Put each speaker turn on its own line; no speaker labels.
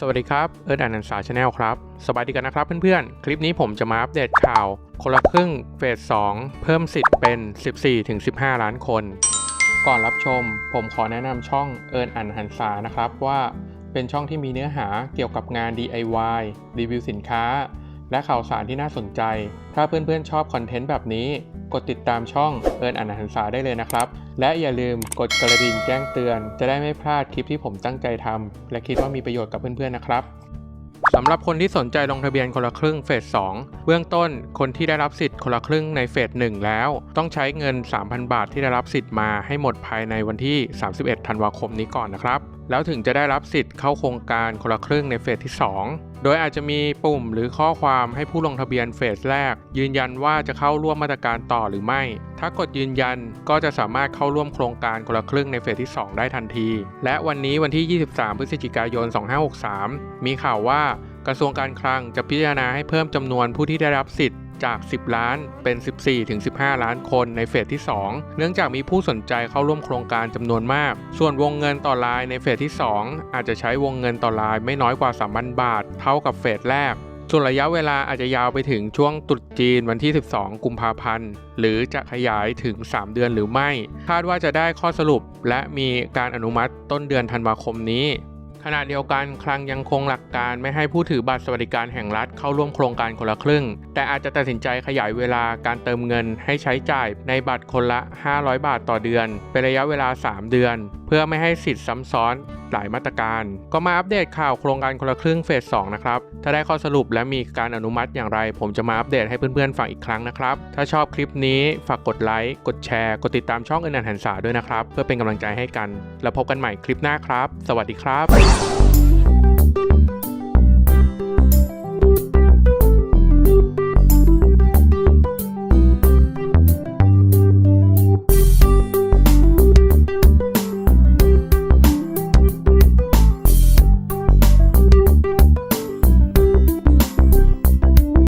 สวัสดีครับเอิร์ธอนันสาชาแนลครับสบายดีกันนะครับเพื่อนๆ คลิปนี้ผมจะมาอัปเดตข่าว คนละครึ่งเฟส 2 เพิ่มสิทธิ์เป็น 14-15 ล้านคน ก่อนรับชม ผมขอแนะนำช่องเอิร์ธอันหันษานะครับว่าเป็นช่องที่มีเนื้อหาเกี่ยวกับงาน DIY รีวิวสินค้า และข่าวสารที่น่าสนใจ ถ้าเพื่อนๆชอบคอนเทนต์แบบนี้ กดติดตามช่องเอิร์นอันหันษาได้เลยนะครับ และอย่าลืมกดกระดิ่งแจ้งเตือน จะได้ไม่พลาดคลิปที่ผมตั้งใจทำและคิดว่ามีประโยชน์กับเพื่อนๆนะครับสำหรับคนที่สนใจลงทะเบียนคนละครึ่งเฟส 2 เบื้องต้นคนที่ได้รับสิทธิ์คนละครึ่งในเฟส 1 แล้ว ต้องใช้เงิน 3,000 บาทที่ได้รับสิทธิ์มาให้หมดภายในวันที่ 31 ธันวาคมนี้ก่อนนะครับ แล้วถึงจะได้รับสิทธิ์เข้าโครงการคนละครึ่งในเฟสที่ 2 โดยอาจจะมีปุ่มหรือข้อความให้ผู้ลงทะเบียนเฟสแรก ยืนยันว่าจะเข้าร่วมมาตรการต่อหรือไม่ ถ้ากดยืนยันก็จะสามารถเข้าร่วมโครงการคนละครึ่งในเฟสที่ 2 ได้ทันที และวันนี้วันที่ 23 พฤศจิกายน 2563 มีข่าวว่ากระทรวงการคลังจะพิจารณาให้เพิ่มจำนวนผู้ที่ได้รับสิทธิ์ จาก 10 ล้านเป็น 14-15 ล้านคนในเฟสที่ 2 เนื่องจากมีผู้สนใจเข้าร่วมโครงการจำนวนมาก ส่วนวงเงินต่อรายในเฟสที่ 2 อาจจะใช้วงเงินต่อรายไม่น้อยกว่า 3,000 บาท เท่ากับเฟสแรกส่วนระยะเวลาอาจจะยาวไปถึงช่วงตรุษจีนวันที่ 12 กุมภาพันธ์ หรือจะขยายถึง 3 เดือนหรือไม่ คาดว่าจะได้ข้อสรุปและมีการอนุมัติต้นเดือนธันวาคมนี้ ขณะเดียวกันคลังยังคงหลักการไม่ให้ผู้ถือบัตรสวัสดิการแห่งรัฐเข้าร่วมโครงการคนละครึ่ง แต่อาจจะตัดสินใจขยายเวลาการเติมเงินให้ใช้จ่ายในบัตรคนละ 500 บาทต่อเดือน เป็นระยะเวลา 3 เดือนเพื่อไม่ให้สิทธิ์ซ้ำซ้อนหลายมาตรการ ก็มาอัปเดตข่าวโครงการคนละครึ่งเฟส2นะครับ ถ้าได้ข้อสรุปและมีการอนุมัติอย่างไร ผมจะมาอัปเดตให้เพื่อนๆฟังอีกครั้งนะครับ ถ้าชอบคลิปนี้ฝากกดไลค์ กดแชร์ กดติดตามช่องเอ็นนันหันษาด้วยนะครับ เพื่อเป็นกำลังใจให้กัน แล้วพบกันใหม่คลิปหน้าครับ สวัสดีครับ